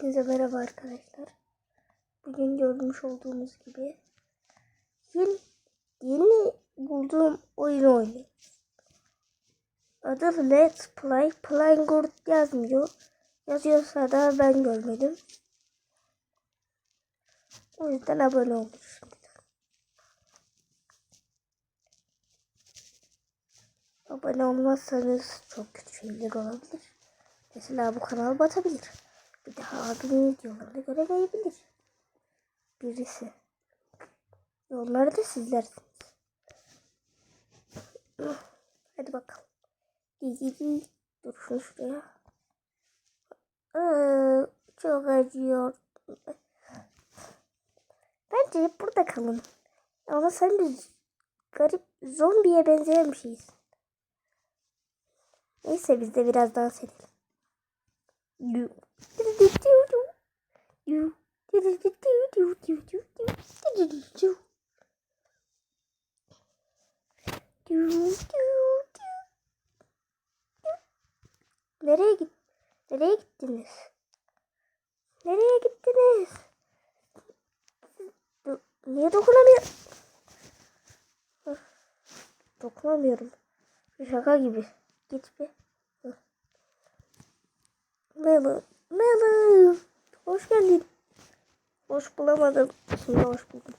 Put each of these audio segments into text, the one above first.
Hepinize merhaba arkadaşlar. Bugün görmüş olduğunuz gibi yeni, yeni bulduğum oyunu oynuyoruz. Adı Let's Play. Playground yazmıyor. Yazıyorsa da ben görmedim. O yüzden abone şimdiden. Abone olmazsanız çok kötü şeyler olabilir. Mesela bu kanal batabilir. Bir daha abimin videolarını göremeyebilir. Birisi. Onları da sizlersiniz. Hadi bakalım. Dur şunu şuraya. Aa, çok acıyor. Bence hep burada kalın. Ama sen de garip zombiye benzeyen bir şeysin. Neyse biz de biraz dans. Nereye git? Nereye gittiniz? Nereye gittiniz? Do- Niye dokunamıyorum? Dokunamıyorum. Şaka gibi. Git bir. Hah. Melon. Melon. Hoş geldin. Hoş bulamadım. Şimdi hoş buldum.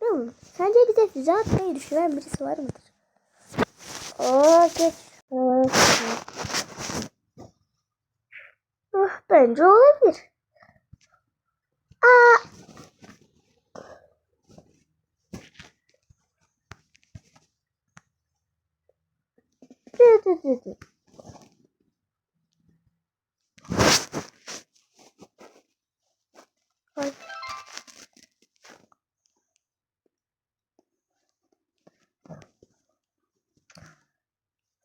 Melon. Sence bize füze atmayı düşünen birisi var mıdır? Aa geç. Ah, bence olabilir. Aa. Dü dü dü dü. Ay.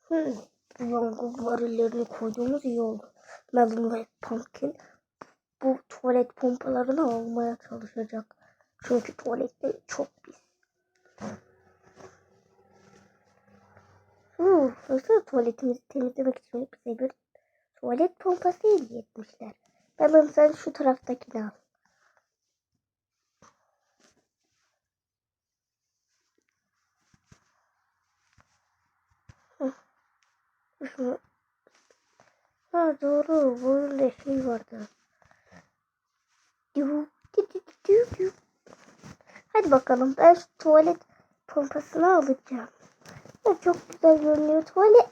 Hmm. Bu yangın varilleri koyduğumuz iyi oldu. Melon ve Pumpkin bu tuvalet pompalarını almaya çalışacak. Çünkü tuvaletleri çok pis. Hmm, nasıl tuvaletimizi temizlemek için bize bir tuvalet pompası hediye etmişler. Melon sen şu taraftakini al. Şunu. Ha doğru. Böyle şey vardı. Hadi bakalım ben şu tuvalet pompasını alacağım. Ya çok güzel görünüyor tuvalet.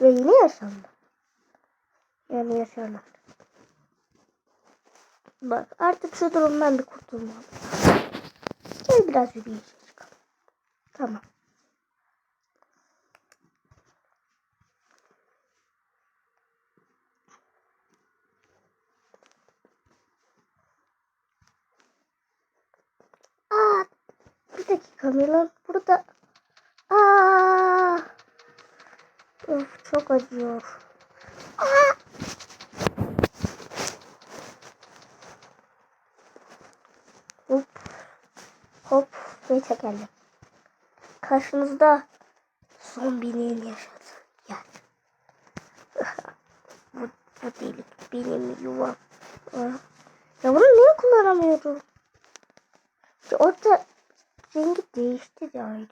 Ve yine yaşandı. Yani yaşarlar. Bak artık şu durumdan bir kurtulmalıyım. Gel biraz çıkalım. Tamam. Aa, bir dakika Milan. Burada. Aa, of çok acıyor. Aa. Hop. Hop. Ve tekerlek. Karşınızda zombinin yaşadığı yer. bu, bu delik benim yuvam. Ya bunu niye kullanamıyorum? Ya Orada rengi değişti de ayrı.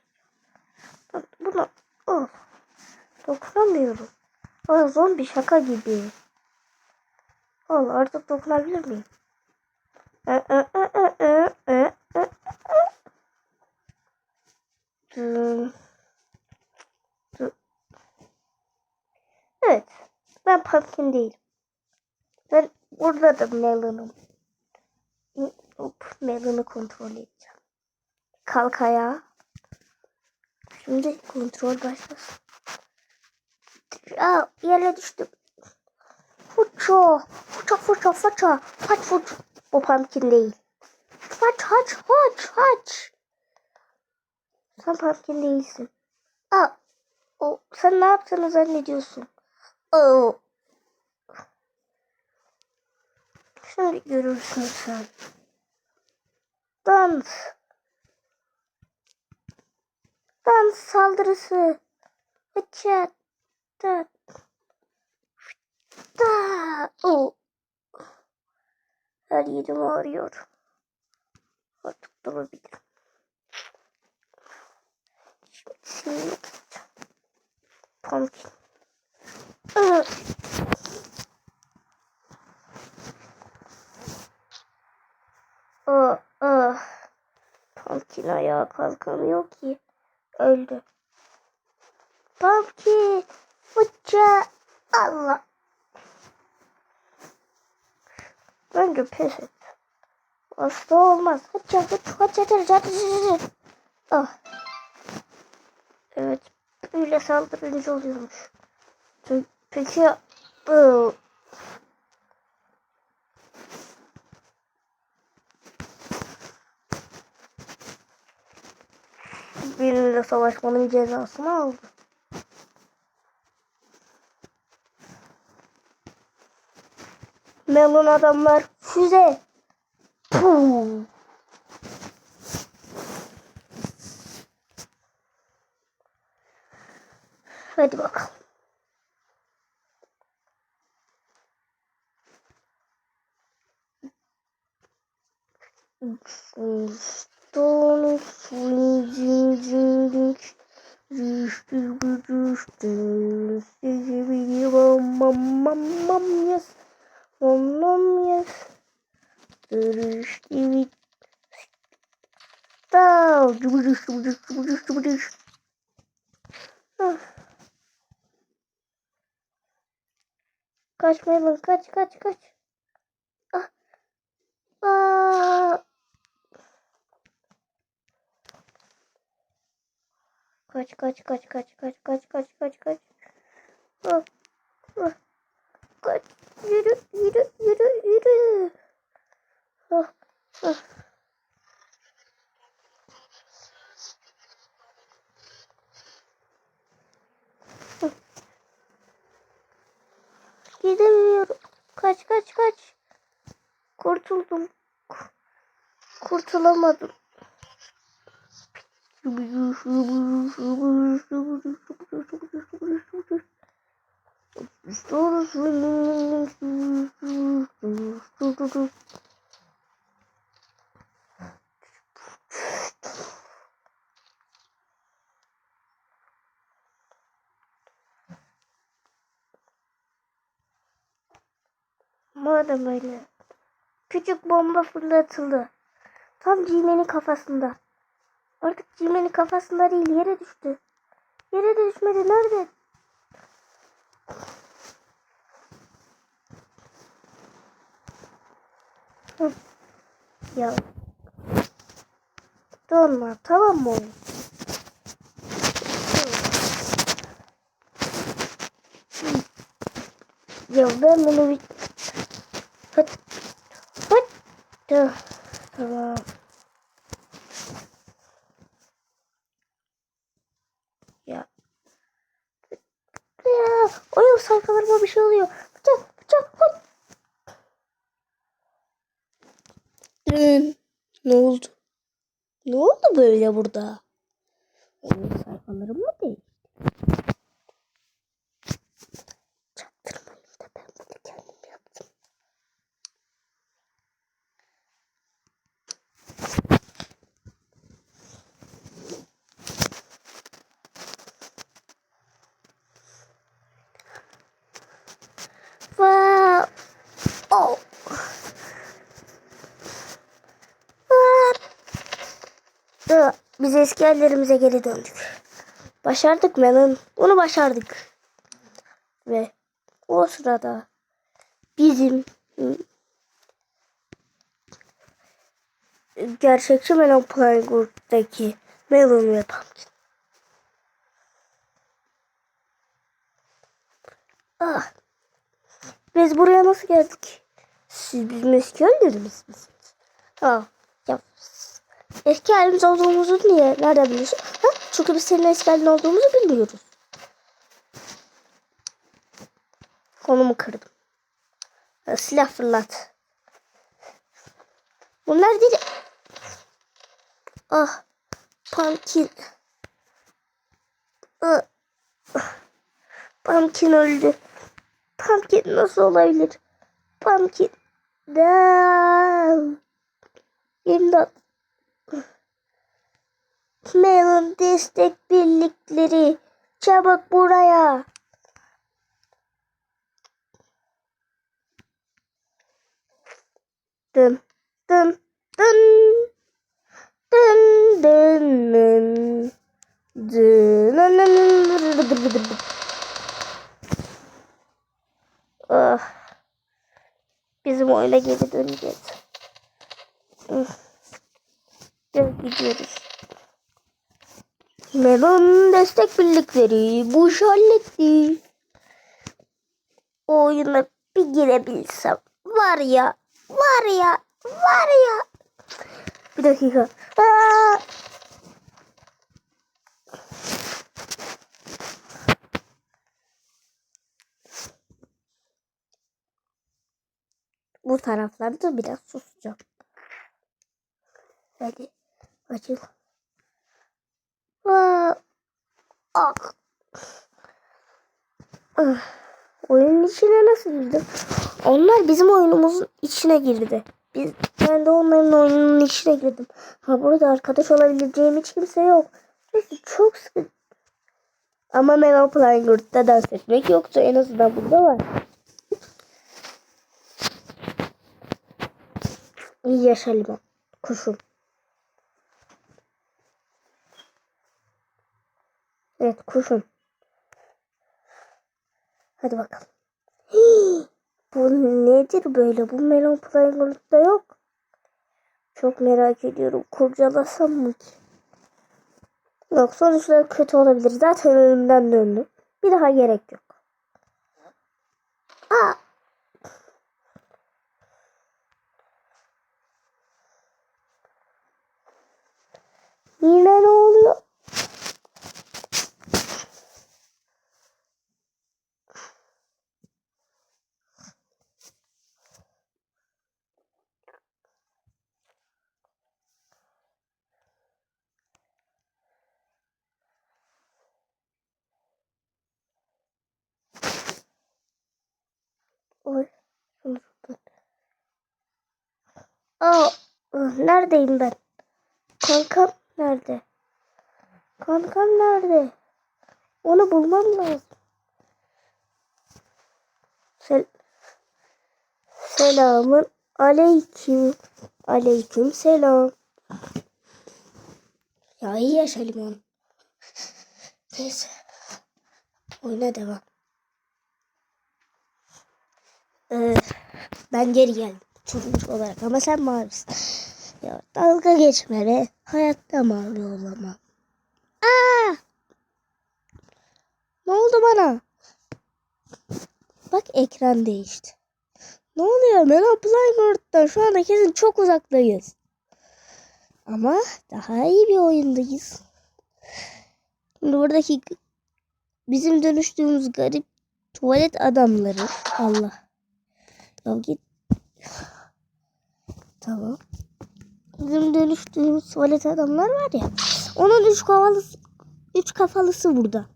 Bak Buna of. Dokunamıyorum. Aa, zombi şaka gibi. Al artık dokunabilir miyim? Ee, e, e, e, e, e. Dın. Dın. Evet. Ben pumpkin değilim. Ben burada da melonum. Hop, melonu kontrol edeceğim. Kalk ayağa. Şimdi kontrol başlasın. Aa, yere düştüm. Fıço. Fıço fıço fıço. Faç fıç. Bu pumpkin değil. Faç haç haç haç. Sen pumpkin değilsin. Aa, o, sen ne yaptığını zannediyorsun? Oo. Şimdi görürsün sen. Dans. Dans saldırısı. Bıçak. Da. Da. O. Her yerim ağrıyor. Artık durabilirim. Şimdi pumpkin. Oh, oh. Pumpkin ayağa kalkamıyor ki. Öldü. Pumpkin uça Allah. Bence pes et. Hasta olmaz. Hadi çabuk. Hadi çabuk. Hadi çabuk. Oh. Evet. Böyle saldırınca oluyormuş. Peki ıı, Benimle savaşmanın cezasını aldı. Melon adamlar füze. Puh. Hadi bakalım. Stone Flinging Yes Mom Yes Dürüstü Stop Dürüstü Dürüstü Dürüstü Dürüstü Kaçmayalım kaç kaç kaç ah. Aa. Kaç kaç kaç kaç kaç kaç kaç kaç kaç. Ah, ah. Kaç yürü yürü yürü yürü. Ah, ah. Ah. Gidemiyorum. Kaç kaç kaç. Kurtuldum. Kurtulamadım. Madem öyle. Küçük bomba fırlatıldı. Tam Cimen'in kafasında. Artık Cimen'in kafasında değil yere düştü. Yere de düşmedi. Nerede? Ya. Donma tamam mı? Ya ben bunu bir... Hadi. Hadi. Tamam. Ya. Ya. Oyun sayfalarıma bir şey oluyor. Bıçak bıçak. Hadi. Ne oldu? Ne oldu böyle burada? Oyun sayfalarım değil? Çaktırmayın da ben bunu kendim yaptım. Wow. Oh. Aa, Biz eski hallerimize geri döndük. Başardık Melon. Bunu başardık. Ve o sırada bizim ı, gerçekçi Melon Playground'daki Melon ve Pumpkin. Ah. Biz buraya nasıl geldik? Siz bizim eski hallerimiz misiniz? Ah. Eski halimiz olduğumuzu niye? Nereden biliyorsun? Ha? Çünkü biz senin eski halin olduğumuzu bilmiyoruz. Kolumu kırdım. Silah fırlat. Bunlar değil. Ah. Pumpkin. Aa, Pumpkin öldü. Pumpkin nasıl olabilir? Pumpkin. Down. İmdat. Melon destek birlikleri. Çabuk buraya. Dın dın dın dın dın dın dın Ah. Bizim oyuna geri döneceğiz. Gel gidiyoruz. Melon destek birlikleri bu iş halletti. O oyuna bir girebilsem. Var ya, var ya, var ya. Bir dakika. Aa! Bu taraflarda biraz susacağım. Hadi açıl. Ah. Ah. Oyunun içine nasıl girdim? Onlar bizim oyunumuzun içine girdi. Biz, ben de onların oyununun içine girdim. Ha burada arkadaş olabileceğim hiç kimse yok. Neyse çok sıkı. Ama Melon Playgurt'ta dans etmek yoktu. En azından burada var. İyi yaşa limon. Kuşum. Evet kuşum. Hadi bakalım. Hii, bu nedir böyle? Bu melon playground'da yok. Çok merak ediyorum. Kurcalasam mı ki? Yok sonuçları kötü olabilir. Zaten ölümden döndüm. Bir daha gerek yok. Aa! Yine ne oluyor? Oy. Aa, neredeyim ben? Kankam nerede? Kankam nerede? Onu bulmam lazım. Sel Selamın aleyküm. Aleyküm selam. Ya iyi yaşa limon. Neyse. Oyuna devam. Ee, ben geri geldim. Turuncu olarak ama sen mavisin. Ya dalga geçme be. Hayatta mavi olamam. Aa! Ne oldu bana? Bak ekran değişti. Ne oluyor? Melon Playground'dan şu anda kesin çok uzaktayız. Ama daha iyi bir oyundayız. Şimdi buradaki bizim dönüştüğümüz garip tuvalet adamları. Allah. Ya git. Tamam. Bizim dönüştüğümüz tuvalet adamlar var ya. Onun üç kafalısı, üç kafalısı burada.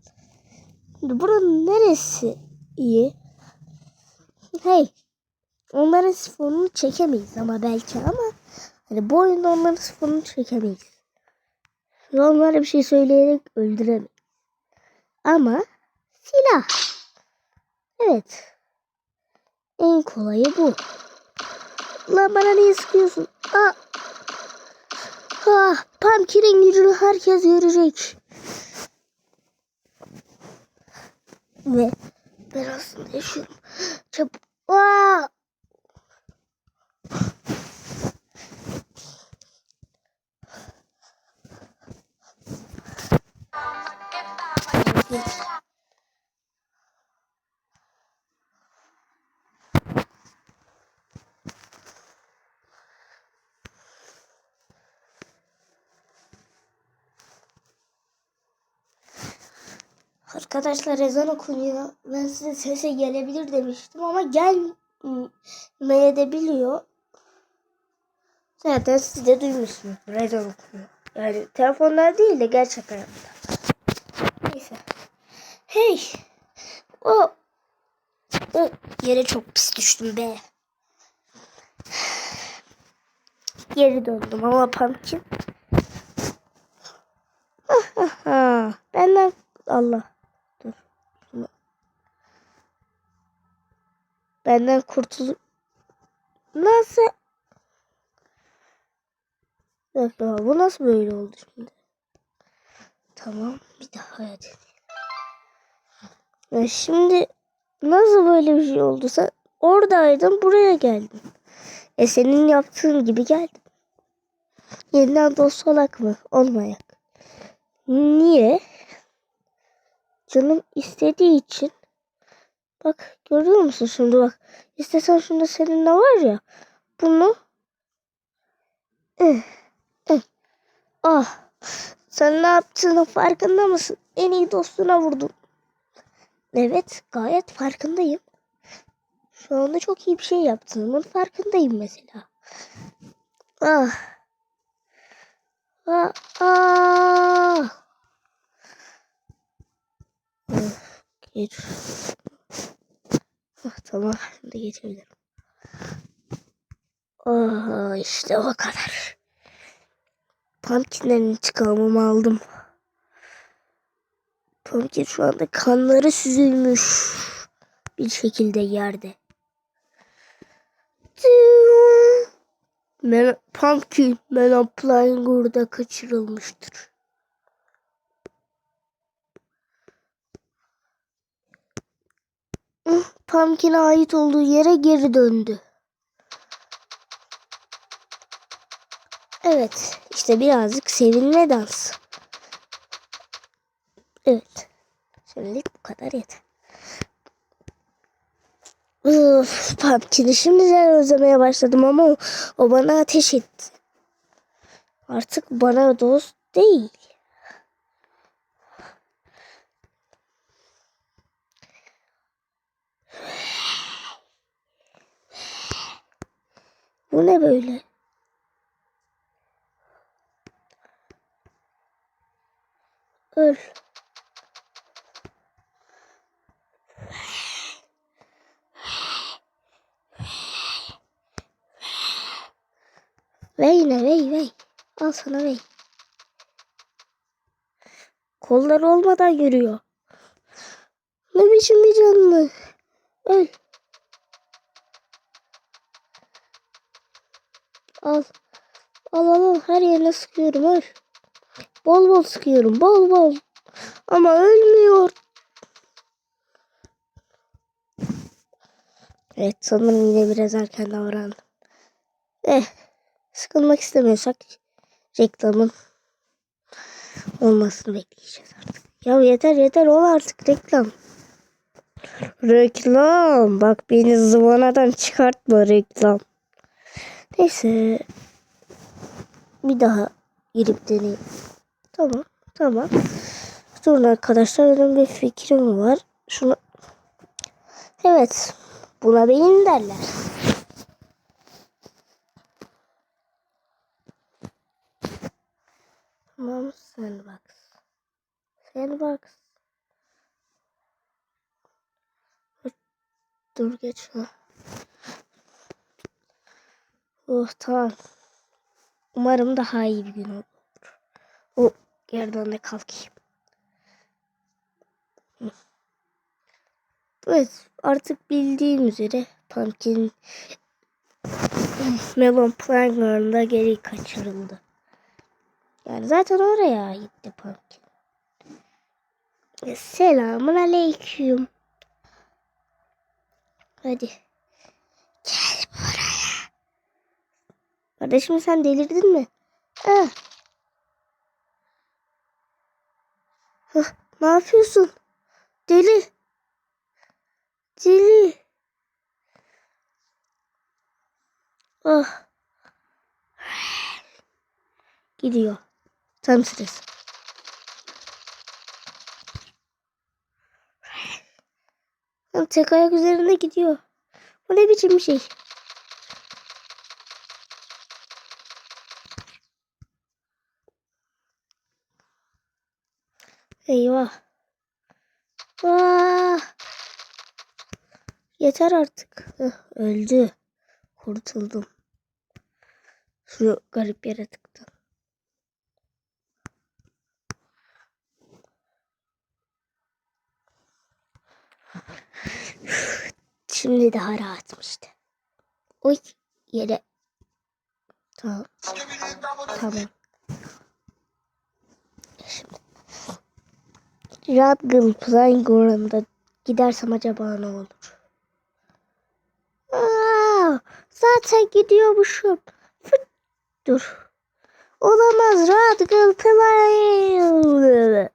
Buranın neresi iyi? Hey. Onların sifonunu çekemeyiz ama belki ama hani bu oyunda onların sifonunu çekemeyiz. Ve onlara bir şey söyleyerek öldüremeyiz. Ama silah. Evet. En kolayı bu. Lan bana niye sıkıyorsun? Aa. Ah, Pumpkin'in gücünü herkes görecek. Ve ben aslında yaşıyorum. Çabuk. Aa! Arkadaşlar ezan okunuyor. Ben size sese gelebilir demiştim ama gelmeye de biliyor. Zaten siz de duymuşsunuz. Ezan okunuyor. Yani telefonlar değil de gerçek hayatta. Neyse. Hey. O. O yere çok pis düştüm be. Geri döndüm ama pumpkin. Ah, ah, ah. Benden Allah. Dur. Şunu- Benden kurtul. Nasıl? Dakika, bu nasıl böyle oldu şimdi? Tamam bir daha hadi. Ya şimdi nasıl böyle bir şey oldu? Sen oradaydın buraya geldin. E senin yaptığın gibi geldim. Yeniden dost olak mı? Olmayak. Niye? Canım istediği için. Bak görüyor musun şimdi bak. İstesen şunda seninle var ya. Bunu Eh, eh. Ah. Sen ne yaptığının farkında mısın? En iyi dostuna vurdun. Evet, gayet farkındayım. Şu anda çok iyi bir şey yaptığımın farkındayım mesela. Ah. Ah. Ah. Geç. Ah, tamam, şimdi geçebilirim. Ah, işte o kadar. Pumpkinlerin intikamımı aldım. Pumpkin şu anda kanları süzülmüş bir şekilde yerde. Men Pumpkin burada kaçırılmıştır. Pumpkin'e ait olduğu yere geri döndü. Evet, işte birazcık sevinme dansı. Evet. Şimdilik bu kadar yeter. Uf, Pumpkin'i şimdiden özlemeye başladım ama o, o bana ateş etti. Artık bana dost değil. Bu ne böyle? Öl. Vey ne vey vey. Al sana vey. Kolları olmadan yürüyor. Ne biçim bir canlı. Öl. Al. Al al al. Her yerine sıkıyorum öl. Bol bol sıkıyorum. Bol bol. Ama ölmüyor. Evet sanırım yine biraz erken davrandım. Eh sıkılmak istemiyorsak reklamın olmasını bekleyeceğiz artık. Ya yeter yeter ol artık reklam. Reklam. Bak beni zıvanadan çıkartma reklam. Neyse. Bir daha girip deneyeyim. Tamam. Tamam. Durun arkadaşlar benim bir fikrim var. Şunu Evet. Buna beyin derler. Tamam sandbox. Sandbox. Dur geç şuna. Oh tamam. Umarım daha iyi bir gün olur. O yerden de kalkayım. Evet artık bildiğim üzere Pumpkin Melon Playground'a geri kaçırıldı. Yani zaten oraya aitti Pumpkin. Selamun aleyküm. Hadi. Gel buraya. Kardeşim sen delirdin mi? Ah. Ne yapıyorsun? Deli. Deli. Ah. Gidiyor. Tam sırası. Tek ayak üzerinde gidiyor. Bu ne biçim bir şey? Eyvah. Ah! Yeter artık. Hıh, öldü. Kurtuldum. Şu garip yaratıktan. Şimdi daha rahatım işte. Oy yere. Tamam. Tamam. Radgun Playground'a gidersem acaba ne olur? Aa, zaten gidiyormuşum. Fıt, dur. Olamaz Radgun Playground.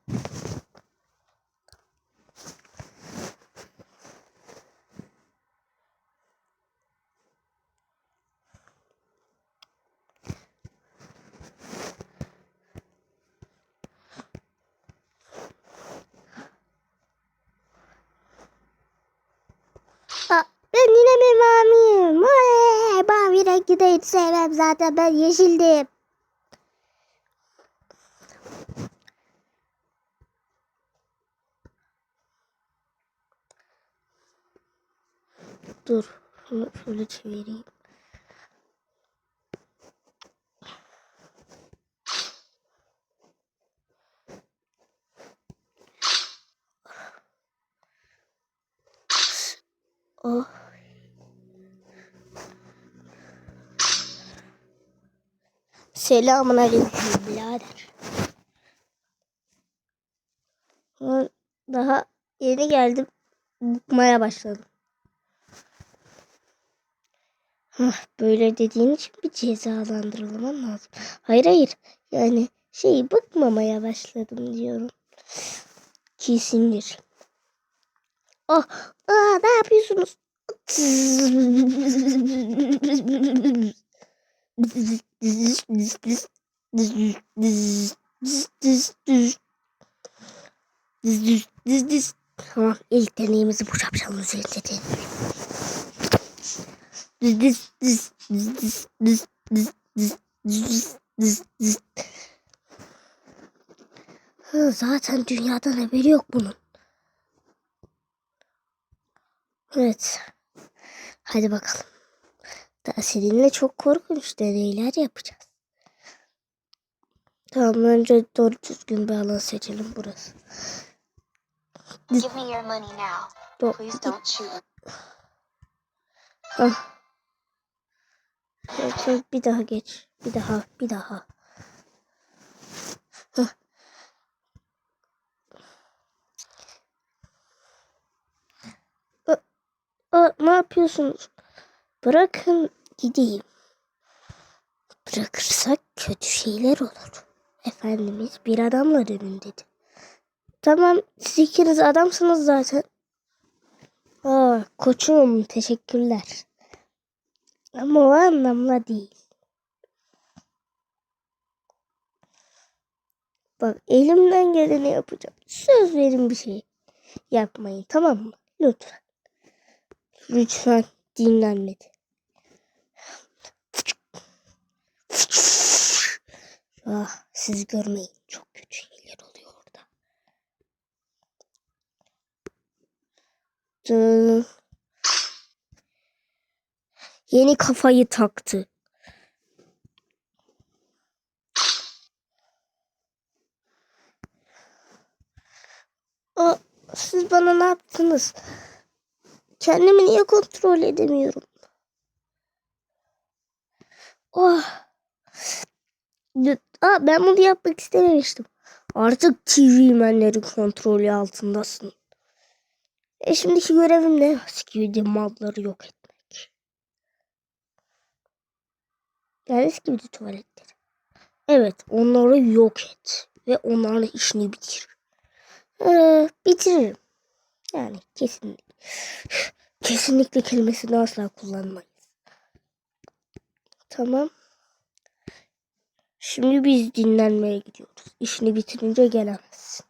Aa, ben yine mi maviyim? Vay, Mavi rengi de hiç sevmem zaten ben yeşildim. Dur şunu şöyle çevireyim. Selamun aleyküm birader. Ha, Daha yeni geldim. Bıkmaya başladım. Böyle dediğin için bir cezalandırılman lazım. Hayır hayır. Yani şey bıkmamaya başladım diyorum. Kesindir. Oh, aa, ne yapıyorsunuz? Tamam ilk deneyimizi bu şapşalın üzerinde deneyelim. Zaten dünyadan haberi yok bunun. Evet. Hadi bakalım. Daha seninle çok korkunç deneyler yapacağız. Tamam önce doğru düzgün bir alan seçelim burası. Give me your money now. Do Please don't shoot. Ah. Evet, bir daha geç. Bir daha, bir daha. Hah. Aa, aa, ne yapıyorsunuz? Bırakın gideyim. Bırakırsak kötü şeyler olur. Efendimiz bir adamla dönün dedi. Tamam siz ikiniz adamsınız zaten. Aa, koçum teşekkürler. Ama o anlamda değil. Bak elimden geleni yapacağım. Söz verin bir şey yapmayın tamam mı? Lütfen. Lütfen dinlenmedi. Ah, siz görmeyin. Çok kötü şeyler oluyor orada. Yeni kafayı taktı. Aa, siz bana ne yaptınız? Kendimi niye kontrol edemiyorum? Oh. Aa, ben bunu yapmak istememiştim. Artık TV-menlerin kontrolü altındasın. E şimdiki görevim ne? Skibidi malları yok etmek. Yani skibidi tuvaletleri. Evet onları yok et. Ve onların işini bitir. Ee, bitiririm. Yani kesinlikle. Kesinlikle kelimesini asla kullanmayız. Tamam. Şimdi biz dinlenmeye gidiyoruz. İşini bitirince gelemezsin.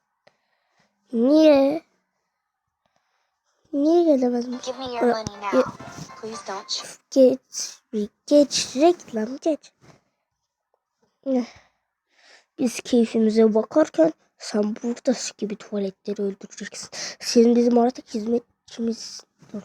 Niye? Niye gelemezsin? Give me your money now. Please don't. Geç, geç, reklam geç. Biz keyfimize bakarken Sen buradaki gibi tuvaletleri öldüreceksin. Senin bizim artık hizmetçimiz. Dur.